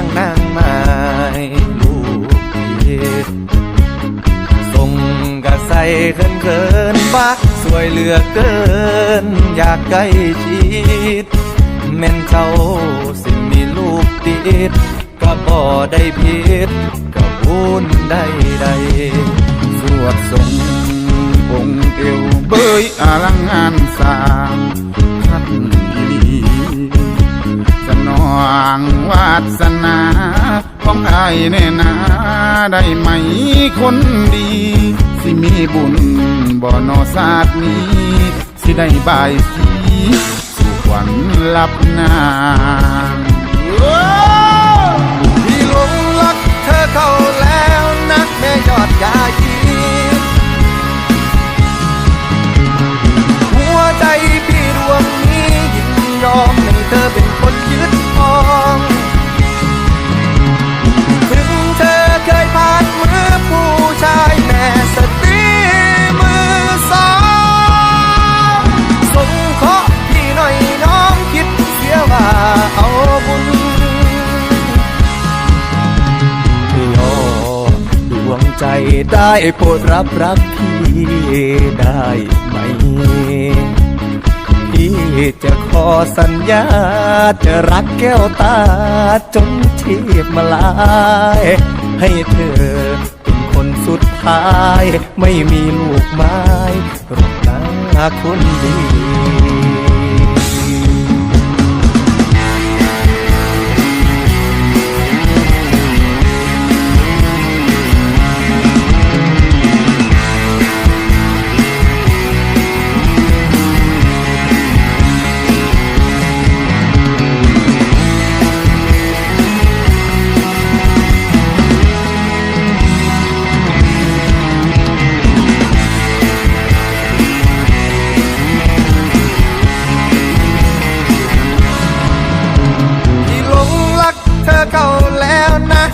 างนางไม้ลูกเย็ดส่งกระใสเขินเขินๆบ้าสวยเหลือเกิน อยากใกล้ชิดแม่นเจ้าสิมีลูกติดก็บ่ได้ผิดก็บุญได้ใดสวดทรงองค์เอวเบยอลังงานสา องวาสนาของอายแน่นาได้ไหมคนดี สิมีบุญบ่นอศาสตร์นี้ สิได้บายสีสู่ขวัญลับนางที่หลงรักเธอเข้าแล้วนักแม่ยอดยายีหัวใจพี่ดวงนี้ยินยอมให้เธอเป็น บุญยอดดวงใจได้โปรดรับรักพี่ได้ไหม พี่จะขอสัญญา จะรักแก้วตาจนชีพมาลาย ให้เธอเป็นคนสุดท้าย ไม่มีลูกไม้รบนาคนดี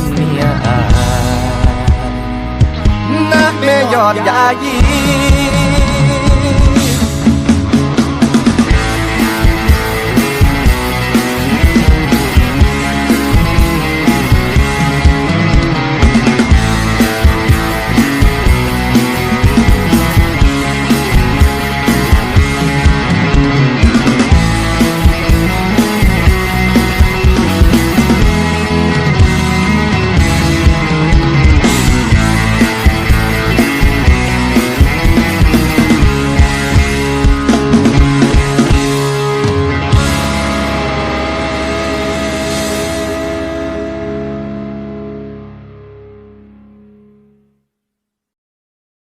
น อายนะแม่ยอดยายี